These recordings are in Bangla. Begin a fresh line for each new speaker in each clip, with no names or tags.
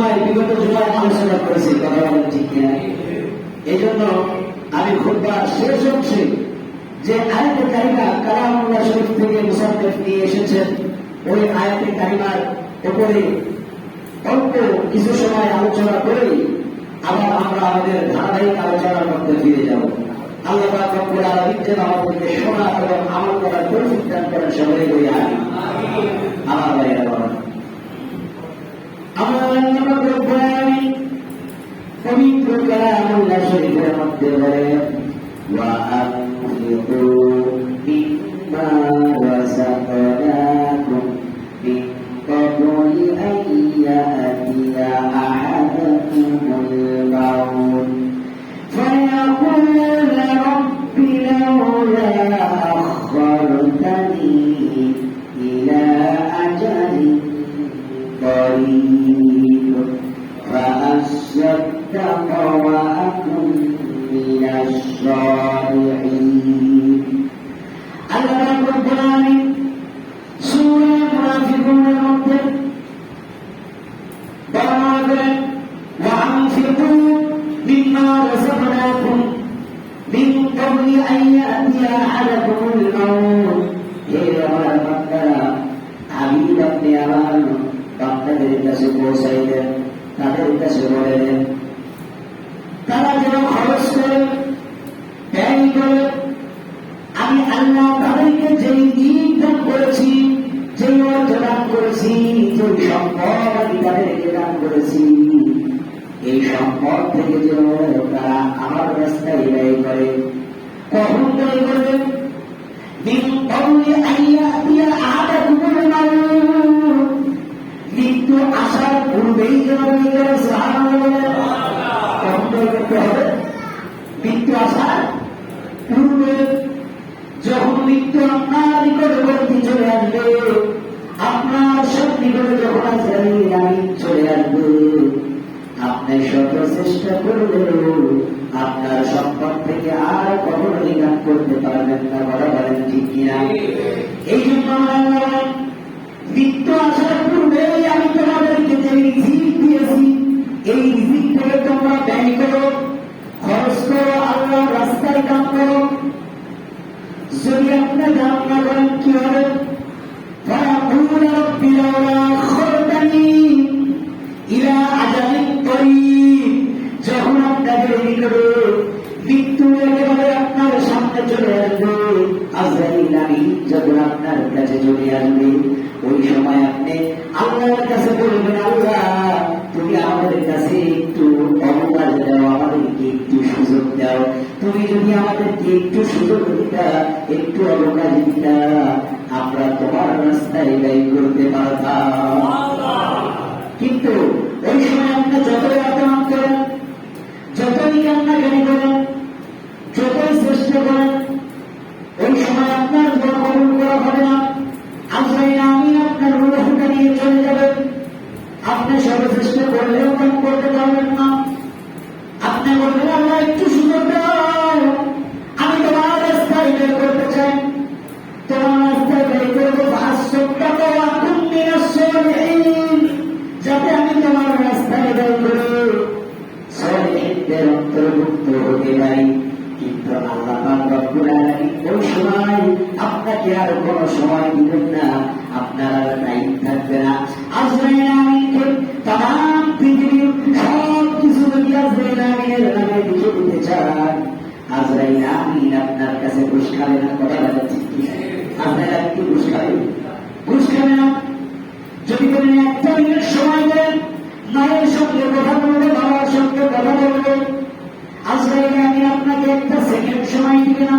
জুমায় বিগত জুমায় আলোচনা করেছি, কথা বলেন ঠিক কিনা। এই জন্য আমি খুববার শেষ অংশে যে আয়াতে কারিমা কালামুল্লাহ শরীফ থেকে মুসাফির নিয়ে এসেছেন। ওই আয়াতে কারিমার উপরে অল্প কিছু সময় আলোচনা করেই আবার আমরা আমাদের ধারাবাহিক আলোচনা করতে ফিরে যাব। আল্লাহ রব্বুল আলামিন যেন আমাদেরকে শোনা এবং আমল করার তৌফিক দান করেন সবাই বলি আমি আমার ভাইয়েরা আমার নিমন্ত্রণ করাই পবিত্র কালাম আল্লাহ শরীফের মধ্যে বলেন فأصدق وأكن من الصالحين আল্লাহ রাব্বুল আলামিন সূরা মুনাফিকুনের মধ্যে বর্ণনা করেন ওয়ানফিকু মিম্মা রাযাকনাকুম মিন ক্বাবলি আন ইয়াতিয়া আহাদাকুমুল মাউত হে আমার বান্দারা আমি আপনি আমার বান্দাদের কাছে পৌঁছাইলেন তাদের কাছে বলেন তারা যেন খরচ করে, ব্যয় করে। আমি আল্লাহ তাদেরকে যেই দিন করেছি, যেই অর্থ দান করেছি, যেই সম্পদ আমি তাদেরকে দান করেছি, এই সম্পদ থেকে যেন তারা মৃত্যু আসার পূর্বে যখন মৃত্যু আপনার নিকটবর্তী চলে আসবে, আপনার সব নিকটে যখন আসবে, আমি চলে আসবে। আপনি শত চেষ্টা করলেও আপনার সম্পদ থেকে আর কখনো নিগান করতে পারবেন না, বলা বলেন ঠিক কিনা? এই জন্য মৃত্যু আসার পূর্বেই আমি তোমাদেরকে যে রিজিক দিয়েছি, এই রিজিক থেকে তোমরা ব্যয় করো। আপনি দান করুন যদি আপনি দান না করেন কি হবে? যখন আপনার কাছে চলে আসবে, ওই সময় আপনি আল্লাহর কাছে বলবেন, আল্লাহ, তুমি আমাদের কাছে একটু অবকাশ দাও, আমাদের একটু সুযোগ দাও, তুমি যদি আমাদেরকে একটু সুযোগ দিতা, একটু অবকাশ দিতা, আমরা তোমার রাস্তায় ব্যয় করতে পারতাম। কিন্তু ওই সময় আপনি যতই অপমান করেন, যতই কান্নাকানি করেন, যতই চেষ্টা করেন ওই সময় আপনার দোয়া করা হবে না। আজরাইল আমি আপনার রুহটা নিয়ে চলে যাবে আপনি সর্বশ্রেষ্ঠ করলেও আপনাকে আর কোনো সময় দিবেন না, আপনার আর টাইম থাকবে না। আজরাইল আমিনকে তাম পৃথিবীর সব কিছু যদি আজরাইল আমিনের নামে দিতে চান, আজরাইল আমিন আপনার কাছে ঘুষ না, কথা বলা আমিন না। যদি একটা মিনিট সময় দেন, মায়ের সঙ্গে কথা বলবে, বাবার সঙ্গে কথা বলবে। আজরাইল আমি আপনাকে একটা সেকেন্ড সময় দিবে না।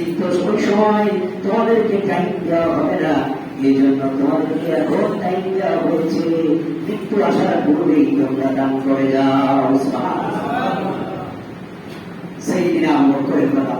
কিন্তু সময় তোমাদেরকে টাইম দেওয়া হবে না। এই জন্য তোমাদেরকে এখন টাইম দেওয়া হয়েছে। কিন্তু আসার পূর্বেই তোমরা দান করে যাও সেই দিনে আমল করে কথা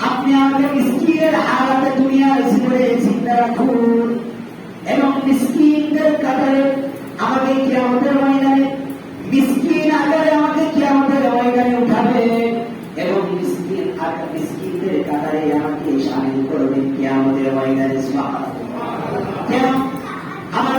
আপনি আমাকে মিসকিনের হালাতে দুনিয়ার জীবনে জিন্দা রাখুন এবং মিসকিনদের কাতারে আমাকে কিয়ামতের ময়দানে, মিসকিন আকারে আমাকে কিয়ামতের ময়দানে উঠাবে এবং মিসকিন আকার শামিল করবেন কিয়ামতের ময়দানে সুবহানাল্লাহ কেন আমার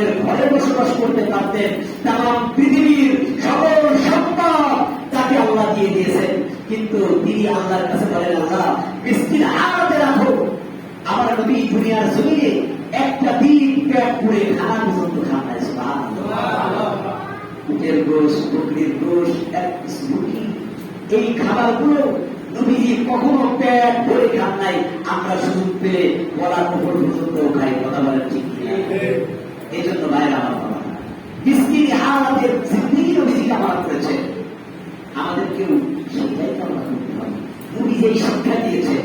স্বর্ণের ঘরে বসবাস করতে পারতেন। তাম পৃথিবীর সকল সম্পদ তাকে আল্লাহ দিয়ে দিয়েছেন। কিন্তু তিনি আল্লাহর কাছে বলেন, আল্লাহ মিসকিন হারাতে রাখো। আমার নবী দুনিয়ার জমিনে একটা দিন পেট পুড়ে খানা পর্যন্ত খান নাই উটের গোশ, বকরির গোশ, এক রুটি এই খাবারগুলো নবীজি কখনো পেট ভরে খান নাই। আমরা সুযোগ পেলে গলার উপর পর্যন্ত খাই কথা বলেন ঠিক? এই জন্য ভাইরা আমার মিসকিন হালাতের জিন্দিগি নবীজি কামাল করেছে। আমাদেরকেও সেটাই কামনা করতে হবে নবী যেই শিক্ষা দিয়েছে,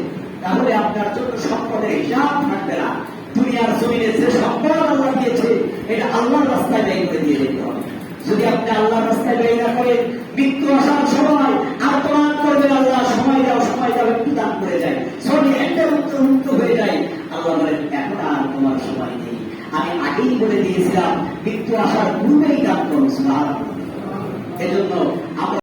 তাহলে আপনার জন্য সম্পদের হিসাব থাকবে না। দুনিয়ার জমিনে যে সম্পদ আল্লাহ দিয়েছে, এটা আল্লাহর রাস্তায় ব্যয় করে দিয়ে যেতে হবে। যদি আপনি আল্লাহর রাস্তায় ব্যয় না করেন, মৃত্যু আসার সময় আত্মনাদ করবেন আল্লাহ সময় দাও সময় দাও একটু দান করে যায় সবই একটা মুক্ত মুক্ত হয়ে যায় আল্লাহ বলেন এখন আর তোমার সময় নেই আমি দিয়েছিলাম মৃত্যু আসার পূর্বেই দান করুন। এজন্য আমরা